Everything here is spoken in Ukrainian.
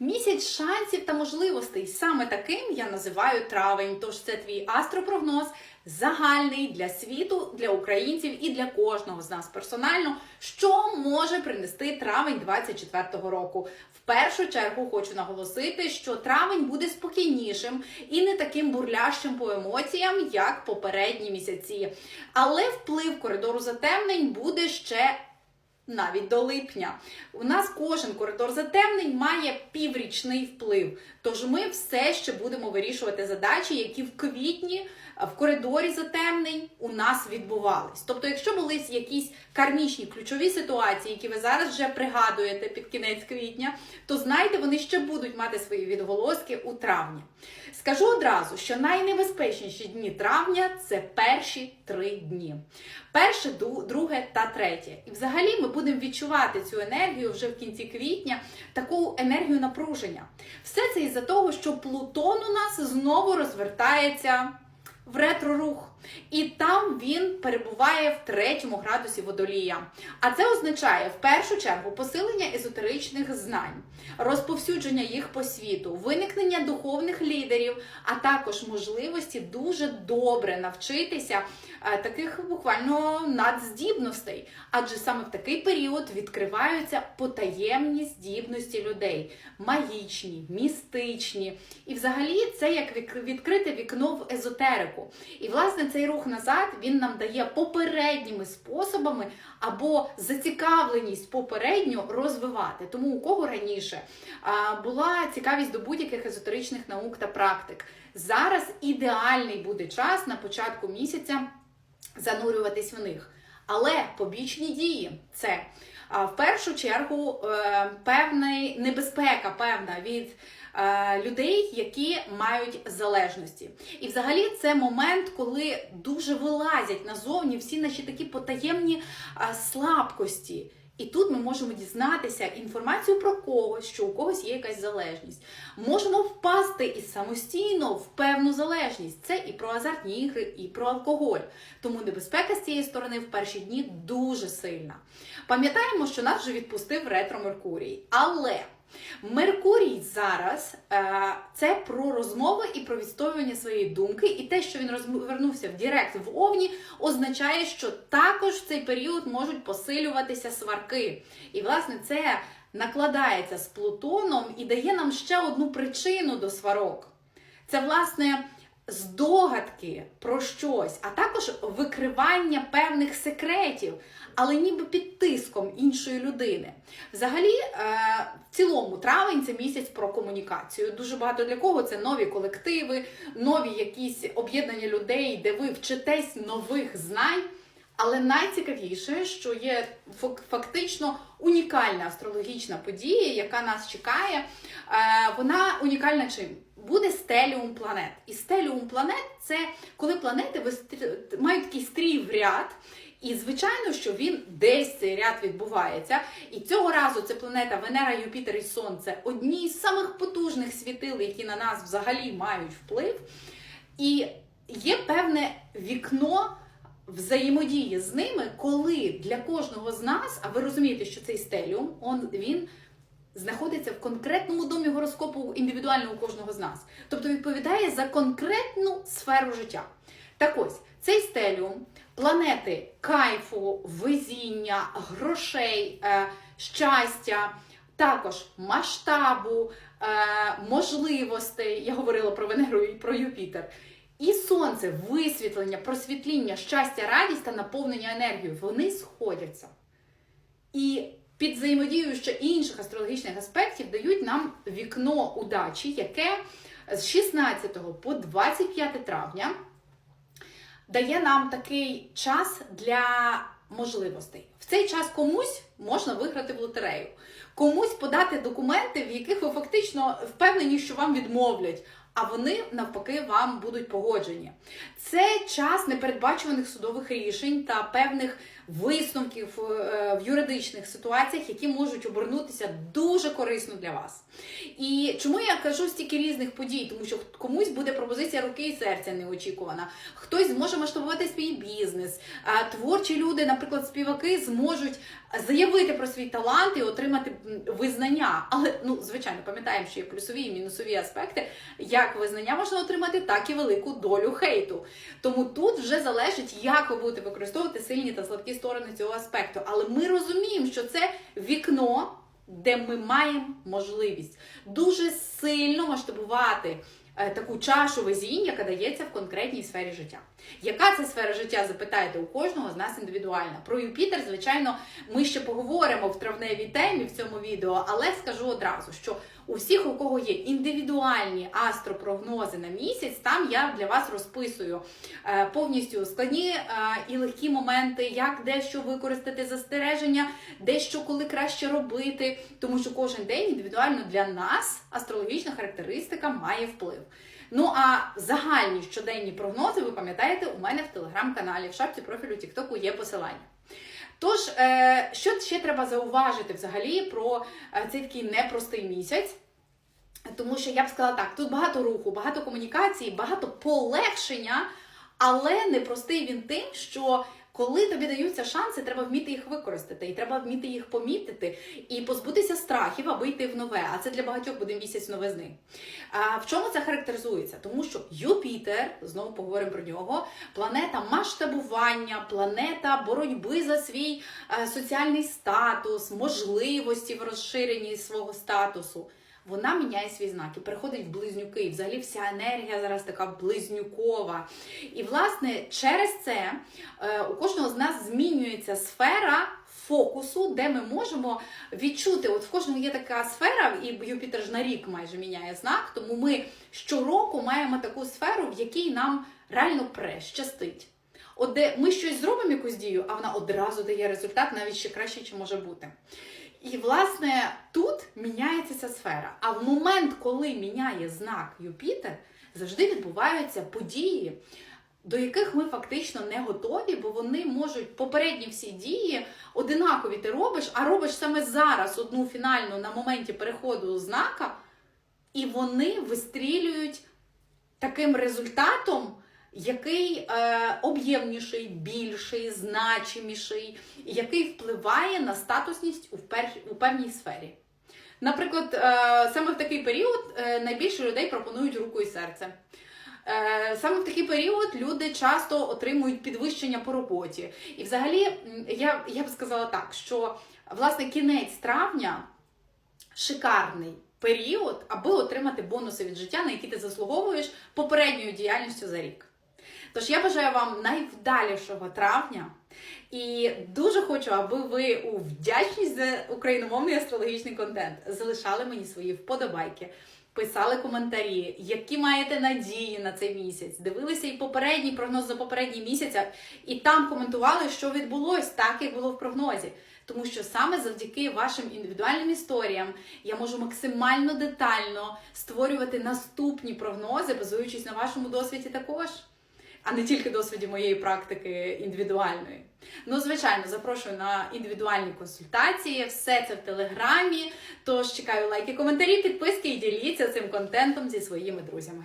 Місяць шансів та можливостей. Саме таким я називаю травень. Тож це твій астропрогноз загальний для світу, для українців і для кожного з нас персонально, що може принести травень 24-го року. В першу чергу хочу наголосити, що травень буде спокійнішим і не таким бурлящим по емоціям, як попередні місяці. Але вплив коридору затемнень буде ще навіть до липня. У нас кожен коридор затемнень має піврічний вплив. Тож ми все ще будемо вирішувати задачі, які в квітні в коридорі затемнень у нас відбувались. Тобто, якщо були якісь кармічні ключові ситуації, які ви зараз вже пригадуєте під кінець квітня, то знайте, вони ще будуть мати свої відголоски у травні. Скажу одразу, що найнебезпечніші дні травня це перші три дні. Перше, друге та третє. І взагалі ми будемо відчувати цю енергію вже в кінці квітня, таку енергію напруження. Все це із-за того, що Плутон у нас знову розвертається в ретро-рух. І там він перебуває в третьому градусі водолія. А це означає в першу чергу посилення езотеричних знань, розповсюдження їх по світу, виникнення духовних лідерів, а також можливості дуже добре навчитися е, таких буквально надздібностей. Адже саме в такий період відкриваються потаємні здібності людей, магічні, містичні. І взагалі це як відкрите вікно в езотерику. І власне цей рух назад він нам дає попередніми способами або зацікавленість попередньо розвивати. Тому у кого раніше була цікавість до будь-яких езотеричних наук та практик. Зараз ідеальний буде час на початку місяця занурюватись в них. Але побічні дії це в першу чергу е, певна небезпека певна від е, людей, які мають залежності. І взагалі це момент, коли дуже вилазять назовні всі наші такі потаємні слабкості. І тут ми можемо дізнатися інформацію про когось, що у когось є якась залежність. Можемо впасти і самостійно в певну залежність. Це і про азартні ігри, і про алкоголь. Тому небезпека з цієї сторони в перші дні дуже сильна. Пам'ятаємо, що нас вже відпустив ретро Меркурій. Але Меркурій зараз е, це про розмови і про відстоювання своєї думки, і те, що він розвернувся в Дірект в Овні, означає, що також в цей період можуть посилюватися сварки. І власне це накладається з Плутоном і дає нам ще одну причину до сварок. Це власне. Здогадки про щось, а також викривання певних секретів, але ніби під тиском іншої людини. Взагалі, е, в цілому, травень це місяць про комунікацію. Дуже багато для кого це нові колективи, нові якісь об'єднання людей, де ви вчитесь нових знань. Але найцікавіше, що є фак- фактично унікальна астрологічна подія, яка нас чекає, е, вона унікальна чим? Буде стеліум планет. І стеліум планет це коли планети мають такий стрій в ряд. І звичайно, що він десь цей ряд відбувається. І цього разу це планета Венера, Юпітер і Сонце одні з самих потужних світил, які на нас взагалі мають вплив. І є певне вікно взаємодії з ними, коли для кожного з нас, а ви розумієте, що цей стеліум, он, він знаходиться в конкретному домі гороскопу індивідуально у кожного з нас. Тобто відповідає за конкретну сферу життя. Так ось, цей стеліум, планети кайфу, везіння, грошей, е, щастя, також масштабу, е, можливостей. Я говорила про Венеру і про Юпітер. І сонце, висвітлення, просвітління, щастя, радість та наповнення енергією, вони сходяться. І під взаємодією ще інших астрологічних аспектів дають нам вікно удачі, яке з 16 по 25 травня дає нам такий час для можливостей. В цей час комусь можна виграти в лотерею, комусь подати документи, в яких ви фактично впевнені, що вам відмовлять. А вони навпаки вам будуть погоджені. Це час непередбачуваних судових рішень та певних висновків е, в юридичних ситуаціях, які можуть обернутися дуже корисно для вас. І чому я кажу стільки різних подій? Тому що комусь буде пропозиція руки і серця неочікувана, хтось зможе масштабувати свій бізнес, творчі люди, наприклад, співаки, зможуть заявити про свій талант і отримати визнання. Але ну, звичайно, пам'ятаємо, що є плюсові і мінусові аспекти. Як визнання можна отримати, так і велику долю хейту. Тому тут вже залежить, як ви будете використовувати сильні та слабкі сторони цього аспекту. Але ми розуміємо, що це вікно, де ми маємо можливість дуже сильно масштабувати. е, Таку чашу везінь, яка дається в конкретній сфері життя. Яка це сфера життя, запитаєте у кожного з нас індивідуальна. Про Юпітер, звичайно, ми ще поговоримо в травневій темі в цьому відео, але скажу одразу, що у всіх, у кого є індивідуальні астропрогнози на місяць, там я для вас розписую е, повністю складні е, і легкі моменти, як де що використати застереження, де що коли краще робити, тому що кожен день індивідуально для нас астрологічна характеристика має вплив. Ну а загальні щоденні прогнози, ви пам'ятаєте, у мене в телеграм-каналі, в шапці профілю Тіктоку є посилання. Тож, е, що ще треба зауважити взагалі про е, цей такий непростий місяць? Тому що я б сказала так: тут багато руху, багато комунікації, багато полегшення, але непростий він тим, що коли тобі даються шанси, треба вміти їх використати, і треба вміти їх помітити і позбутися страхів, аби йти в нове. А це для багатьох буде місяць новизни. А в чому це характеризується? Тому що Юпітер, знову поговоримо про нього, планета масштабування, планета боротьби за свій е, соціальний статус, можливості в розширенні свого статусу. Вона міняє свій знак і переходить в близнюки. І взагалі вся енергія зараз така близнюкова. І, власне, через це е, у кожного з нас змінюється сфера фокусу, де ми можемо відчути. От в кожному є така сфера, і Юпітер ж на рік майже міняє знак, тому ми щороку маємо таку сферу, в якій нам реально пре, щастить. От де ми щось зробимо якусь дію, а вона одразу дає результат, навіть ще краще, чи може бути. І, власне, тут міняється сфера. А в момент, коли міняє знак Юпітер, завжди відбуваються події, до яких ми фактично не готові, бо вони можуть попередні всі дії одинакові ти робиш, а робиш саме зараз одну фінальну на моменті переходу знака, і вони вистрілюють таким результатом, який е, об'ємніший, більший, значиміший, який впливає на статусність у, пер, у певній сфері. Наприклад, е, саме в такий період е, найбільше людей пропонують руку і серце. Е, Саме в такий період люди часто отримують підвищення по роботі. І взагалі, я, я б сказала так, що власне кінець травня шикарний період, аби отримати бонуси від життя, на які ти заслуговуєш попередньою діяльністю за рік. Тож я бажаю вам найвдалішого травня і дуже хочу, аби ви у вдячність за україномовний астрологічний контент залишали мені свої вподобайки. Писали коментарі, які маєте надії на цей місяць. Дивилися і попередній прогноз за попередній місяць, і там коментували, що відбулось так, як було в прогнозі. Тому що саме завдяки вашим індивідуальним історіям я можу максимально детально створювати наступні прогнози, базуючись на вашому досвіді також, а не тільки досвіді моєї практики індивідуальної. Ну, звичайно, запрошую на індивідуальні консультації. Все це в телеграмі. Тож чекаю лайки, коментарі, підписки і діліться цим контентом зі своїми друзями.